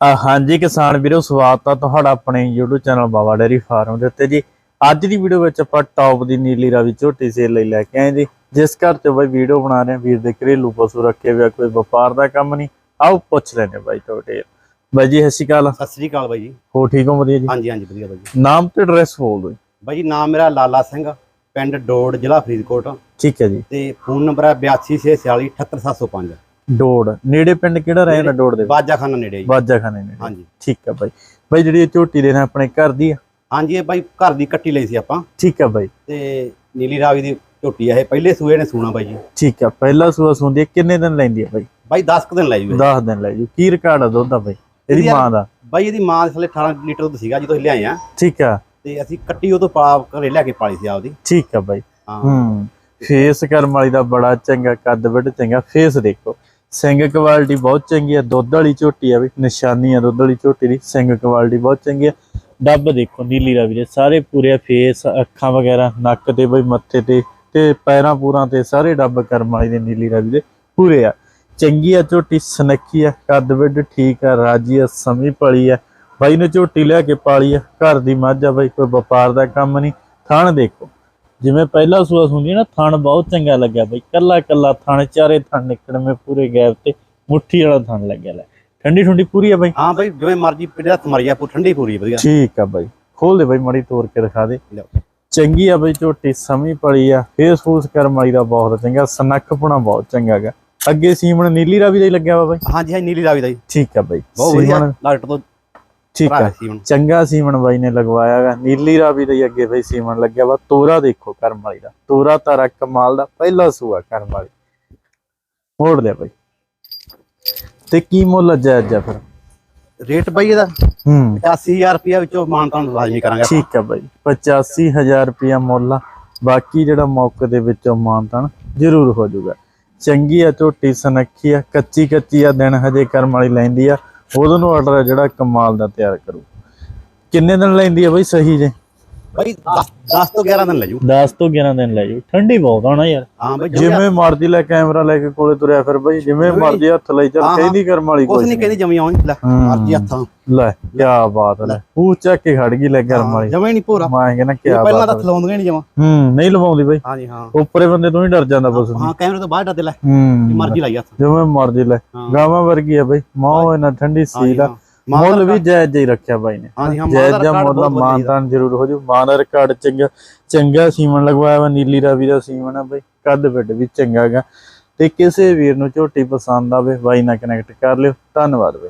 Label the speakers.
Speaker 1: ਹਾਂਜੀ ਕਿਸਾਨ ਵੀਰੋ ਸਵਾਗਤ ਆ ਤੁਹਾਡਾ ਆਪਣੇ YouTube channel Baba dairy farm ਦੇ ਉੱਤੇ ਜੀ। ਅੱਜ ਦੀ ਵੀਡੀਓ ਵਿੱਚ ਆਪਾਂ ਟੌਪ ਦੀ ਨੀਲੀ ਰਾਵੀ ਝੋਟੀ ਸੇਲ ਲਈ ਲੈ ਕੇ ਆਏ ਜੀ। ਜਿਸ ਘਰ ਚ ਬਾਈ ਵੀਡੀਓ ਬਣਾ ਰਹੇ ਆ ਵੀਰ ਦੇ ਘਰੇਲੂ ਪਸ਼ੂ ਰੱਖੇ ਹੋਏ ਆ ਕੋਈ ਵਪਾਰ ਦਾ ਕੰਮ ਨਹੀਂ। ਆਓ ਪੁੱਛ ਲੈਨੇ ਬਾਈ ਤੁਹਾਡੇ। ਬਾਈ ਜੀ ਸਤਿ ਸ਼੍ਰੀ ਅਕਾਲ।
Speaker 2: ਸਤਿ ਸ੍ਰੀ ਅਕਾਲ ਬਾਈ ਜੀ।
Speaker 1: ਹੋ ਠੀਕ ਹੋ ਵਧੀਆ ਜੀ?
Speaker 2: ਹਾਂਜੀ ਹਾਂਜੀ ਵਧੀਆ ਬਾਈ ਜੀ।
Speaker 1: ਨਾਮ ਤੇ ਐਡਰੈਸ ਬੋਲ ਦਿਓ।
Speaker 2: ਬਾਈ ਜੀ ਨਾਮ ਮੇਰਾ ਲਾਲਾ ਸਿੰਘ ਪਿੰਡ ਡੋੜ ਜ਼ਿਲ੍ਹਾ ਫਰੀਦਕੋਟ।
Speaker 1: ਠੀਕ ਹੈ ਜੀ।
Speaker 2: ਤੇ ਫੋਨ ਨੰਬਰ ਹੈ 8246 78705
Speaker 1: ਡੋੜ। ਨੇੜੇ ਪਿੰਡ ਕਿਹੜਾ ਰਹਿ ਜਾਂਦਾ ਡੋੜ ਦੇ
Speaker 2: ਬਾਜਾਖਾਨਾ ਨੇੜੇ ਜੀ।
Speaker 1: ਬਾਜਾ ਖਾਨੇ ਨੇ
Speaker 2: ਹਾਂਜੀ।
Speaker 1: ਠੀਕ ਹੈ ਬਾਈ। ਬਾਈ ਜਿਹੜੀ ਇਹ ਝੋਟੀ ਦੇਣਾ ਆਪਣੇ ਘਰ ਦੀ ਆ?
Speaker 2: ਹਾਂਜੀ ਇਹ ਬਾਈ ਘਰ ਦੀ ਕੱਟੀ ਲਈ ਸੀ ਆਪਾਂ।
Speaker 1: ਠੀਕ ਹੈ ਬਾਈ।
Speaker 2: ਤੇ ਨੀਲੀ ਰਾਵੀ ਦੀ ਝੋਟੀ ਆ ਇਹ। ਪਹਿਲੇ ਸੂਏ ਨੇ ਸੂਣਾ ਬਾਈ ਜੀ।
Speaker 1: ਠੀਕ ਹੈ ਪਹਿਲਾ ਸੂਆ ਸੁੰਦੀ ਹੈ ਕਿੰਨੇ ਦਿਨ ਲੈਂਦੀ ਹੈ ਬਾਈ?
Speaker 2: ਬਾਈ 10 ਕੁ ਦਿਨ ਲੈ ਜੂਏ
Speaker 1: 10 ਦਿਨ ਲੈ ਜੂ। ਕੀ ਰਿਕਾਰਡ ਆ ਦੁੱਧ ਦਾ ਬਾਈ? ਇਹਦੀ ਮਾਂ ਦਾ?
Speaker 2: ਬਾਈ ਇਹਦੀ ਮਾਂ ਦੇ ਥੱਲੇ 18 ਲੀਟਰ ਦੁੱਧ ਸੀਗਾ ਜਦੋਂ ਲਿਆਏ ਆ।
Speaker 1: ਠੀਕ ਆ।
Speaker 2: ਤੇ ਅਸੀਂ ਕੱਟੀ ਉਹ ਤੋਂ ਪਾ ਘਰੇ ਲੈ ਕੇ ਪਾਲੀ ਸੀ ਆਪਦੀ।
Speaker 1: ਠੀਕ ਆ ਬਾਈ।
Speaker 2: ਹੂੰ।
Speaker 1: ਫੇਸ ਕਰਮ ਵਾਲੀ ਦਾ ਬੜਾ ਚੰਗਾ ਕੱਦ ਵੱਡ ਚੰਗਾ ਫੇਸ ਦੇਖੋ। ਸਿੰਘ ਕੁਆਲਿਟੀ ਬਹੁਤ ਚੰਗੀ ਆ, ਦੁੱਧ ਵਾਲੀ ਝੋਟੀ ਆ ਵੀ, ਨਿਸ਼ਾਨੀ ਆ ਦੁੱਧ ਵਾਲੀ ਝੋਟੀ ਦੀ, ਸਿੰਘ ਕੁਆਲਿਟੀ ਬਹੁਤ ਚੰਗੀ ਆ। ਡੱਬ ਦੇਖੋ ਨੀਲੀ ਰਾਵੀ ਦੇ, ਸਾਰੇ ਪੂਰੇ ਫੇਸ, ਅੱਖਾਂ ਵਗੈਰਾ, ਨੱਕ ਤੇ ਬਈ ਮੱਥੇ ਤੇ ਤੇ ਪੈਰਾਂ ਪੂਰਾਂ ਤੇ ਸਾਰੇ ਡੱਬ ਕਰਮ ਵਾਲੀ ਦੇ ਨੀਲੀ ਰਾਵੀ ਦੇ, ਪੂਰੇ ਆ। ਚੰਗੀ ਆ ਝੋਟੀ, ਸਨੱਖੀ ਆ, ਕੱਦ ਵੱਡ ਠੀਕ ਆ, ਰਾਜੀ ਆ, ਸਮੀ ਪਲੀ ਆ। ਬਾਈ ਨੇ ਝੋਟੀ ਲਿਆ ਕੇ ਪਾਲੀ ਆ, ਘਰ ਦੀ ਮੱਝ ਆ ਬਾਈ, ਕੋਈ ਵਪਾਰ ਦਾ ਕੰਮ ਨਹੀਂ। ਥਣ ਦੇਖੋ। ਜਿਵੇਂ ਪਹਿਲਾ ਸੂਆ ਸੁਣੀ ਨਾ ਥਣ ਬਹੁਤ ਚੰਗਾ ਲੱਗਿਆ ਬਈ। ਕੱਲਾ ਕੱਲਾ ਥਣ ਚਾਰੇ ਥਣ ਨਿਕਲਵੇਂ ਪੂਰੇ ਗੈਪ ਤੇ ਮੁੱਠੀ ਵਾਲਾ ਥਣ ਲੱਗਿਆ ਲੈ। ਠੰਡੀ ਠੰਡੀ ਪੂਰੀ ਆ ਬਈ?
Speaker 2: ਹਾਂ ਬਾਈ ਜਿਵੇਂ ਮਰਜ਼ੀ ਪਿੜਾ ਮਰਿਆ ਪੂ ਠੰਡੀ ਪੂਰੀ ਵਧੀਆ।
Speaker 1: ਠੀਕ ਆ ਬਈ। ਖੋਲ ਦੇ ਬਈ ਮੜੀ ਤੋੜ ਕੇ ਦਿਖਾ ਦੇ। ਚੰਗੀ ਆ ਬਈ ਝੋਟੀ ਸਮੀ ਪੜੀ ਆ। ਫੇਸ ਫੂਸ ਕਰਮ ਵਾਲੀ ਦਾ ਬਹੁਤ ਚੰਗਾ ਸਨੱਖਪੁਣਾ ਬਹੁਤ ਚੰਗਾ ਗਾ। ਅੱਗੇ ਸੀਮਣ ਨੀਲੀ ਰਾਵੀ ਦਾ ਹੀ ਲੱਗਿਆ ਵਾ ਬਈ।
Speaker 2: ਹਾਂਜੀ ਹਾਂ ਨੀਲੀ ਰਾਵੀ ਦਾ ਜੀ
Speaker 1: ਠੀਕ ਆ ਬਈ।
Speaker 2: ਬਹੁਤ ਵਧੀਆ ਡਾਕਟਰ ਤੋਂ
Speaker 1: ਠੀਕ
Speaker 2: ਹੁਣ।
Speaker 1: ਚੰਗਾ ਸੀਮਣ ਬਾਈ ਨੇ ਲਗਵਾਇਆ ਗਾ ਨੀਲੀ ਰਾਵੀ ਦਾ ਹੀ ਅੱਗੇ ਬਈ ਸੀਮਣ ਲੱਗਿਆ ਵਾ। ਤੋਰਾ ਦੇਖੋ ਕਰਮ ਵਾਲੀ ਦਾ। ਤੋਰਾ ਤਾਰਾ ਕਮਾਲ ਦਾ। ਪਹਿਲਾ ਸੂਆ ਕਰਮ ਵਾਲੀ। ਮੋੜ ਲਿਆ ਬਾਈ। ਤੇ ਕੀ ਮੁੱਲ ਅੱਜ ਆ ਫਿਰ?
Speaker 2: ਰੇਟ ਬਾਈ ਇਹਦਾ?
Speaker 1: ਹੂੰ।
Speaker 2: 80000 ਰੁਪਇਆ ਵਿੱਚੋਂ ਮਾਨਤਾਨ ਲਾਜ਼ਮੀ ਕਰਾਂਗੇ।
Speaker 1: ਠੀਕ ਆ ਬਾਈ। 85000 ਰੁਪਇਆ ਮੁੱਲ ਆ। ਬਾਕੀ ਜਿਹੜਾ ਮੌਕੇ ਦੇ ਵਿੱਚੋਂ ਮਾਨਤਨ ਜ਼ਰੂਰ ਹੋ ਜਾਊਗਾ। ਚੰਗੀ ਆ ਝੋਟੀ ਸਨੱਖੀ ਆ। ਕੱਚੀ ਕੱਚੀ ਆ ਦਿਨ ਹਜੇ ਕਰਮ ਵਾਲੀ ਲੈਂਦੀ ਆ। ਉਹਦੋਂ ਨੂੰ ਆਰਡਰ ਹੈ ਜਿਹੜਾ ਕਮਾਲ ਦਾ ਤਿਆਰ ਕਰੂ। ਕਿੰਨੇ ਦਿਨ ਲੈਂਦੀ ਹੈ ਬਾਈ ਸਹੀ ਜੇ?
Speaker 2: ਬਾਈ 10 ਤੋਂ 11 ਦਿਨ ਲੈ ਜੂ
Speaker 1: 10 ਤੋਂ 11 ਦਿਨ ਲੈ ਜੂ ਠੰਡੀ ਬਹੁਤ ਆ ਨਾ ਯਾਰ।
Speaker 2: ਹਾਂ ਬਾਈ ਜਿਵੇਂ
Speaker 1: ਮਰਜ਼ੀ ਲੈ ਕੈਮਰਾ ਲੈ ਕੇ ਕੋਲੇ ਤੁਰਿਆ ਫਿਰ ਬਾਈ ਜਿਵੇਂ ਮਰਜ਼ੀ ਹੱਥ ਲਈ ਚੱਲ
Speaker 2: ਹਾਂ, ਹਾਂ।
Speaker 1: ਕਹਿੰਦੀ ਕਰਮ ਵਾਲੀ
Speaker 2: ਕੁਛ
Speaker 1: ਕੋਈ
Speaker 2: ਨਹੀਂ ਕਹਿੰਦੀ ਜਮੀ ਆਉਂ ਲੈ
Speaker 1: ਹੂੰ।
Speaker 2: ਮਰਜ਼ੀ ਹੱਥਾਂ।
Speaker 1: ਲੈ ਕੀ ਬਾਤ ਲੈ। ਉਹ ਚੱਕ ਕੇ ਖੜ ਗਈ ਲੈ ਕਰਮ ਵਾਲੀ।
Speaker 2: ਜਮੇ ਨਹੀਂ ਪੂਰਾ
Speaker 1: ਮੈਂ ਕਹਿੰਦਾ ਕੀ
Speaker 2: ਪਹਿਲਾਂ
Speaker 1: ਬਾਤ
Speaker 2: ਤਾਂ ਖਲਾਉਂਦੀਆਂ ਨਹੀਂ ਜਮਾ।
Speaker 1: ਹੂੰ ਨਹੀਂ ਲਵਾਉਂਦੀ ਬਾਈ।
Speaker 2: ਹਾਂਜੀ ਹਾਂ।
Speaker 1: ਉੱਪਰੇ ਬੰਦੇ ਤੋਂ ਹੀ ਡਰ ਜਾਂਦਾ ਬਸ
Speaker 2: ਹਾਂ ਕੈਮਰੇ ਤੋਂ ਬਾਹਰ ਡਰਦੇ ਲੈ।
Speaker 1: ਹੂੰ।
Speaker 2: ਮਰਜ਼ੀ ਲਾਈ ਹੱਥ।
Speaker 1: ਜਿਵੇਂ ਮਰਜ਼ੀ ਲੈ।
Speaker 2: ਹਾਂ।
Speaker 1: ਗਾਵਾਂ ਵਰਗੀ ਆ ਬਈ। ਮਾਂ ਇਹਨਾਂ ਠੰਡੀ ਸੀਲ ਆ।
Speaker 2: ਹਾਂ।
Speaker 1: ਮੁੱਲ ਵੀ ਜਾਇਜ਼ ਹੀ ਰੱਖਿਆ ਬਾਈ ਨੇ।
Speaker 2: ਹਾਂਜੀ ਹਾਂ
Speaker 1: ਜਾਇਜ਼
Speaker 2: ਦਾ
Speaker 1: ਜਾਂ ਮੁੱਲ ਮਾਨਤਾਨ ਜ਼ਰੂਰ ਹੋ ਜੂ। ਮਾਂ ਦਾ ਰਿਕਾਰਡ ਚੰਗਾ ਚੰਗਾ ਸੀਮਨ ਲਗਵਾਇਆ ਵਾ ਨੀਲੀ ਰਾਵੀ ਦਾ ਸੀਮਨ ਆ ਬਈ। ਕੱਦ ਵੱਡ ਵੀ ਚੰਗਾ ਗਾ। ਤੇ ਕਿਸੇ ਵੀਰ ਨੂੰ ਝੋਟੀ ਪਸੰਦ ਆਵੇ ਬਾਈ ਨਾਲ ਕਨੈਕਟ ਕਰ ਲਿਓ। ਧੰਨਵਾਦ ਬਈ।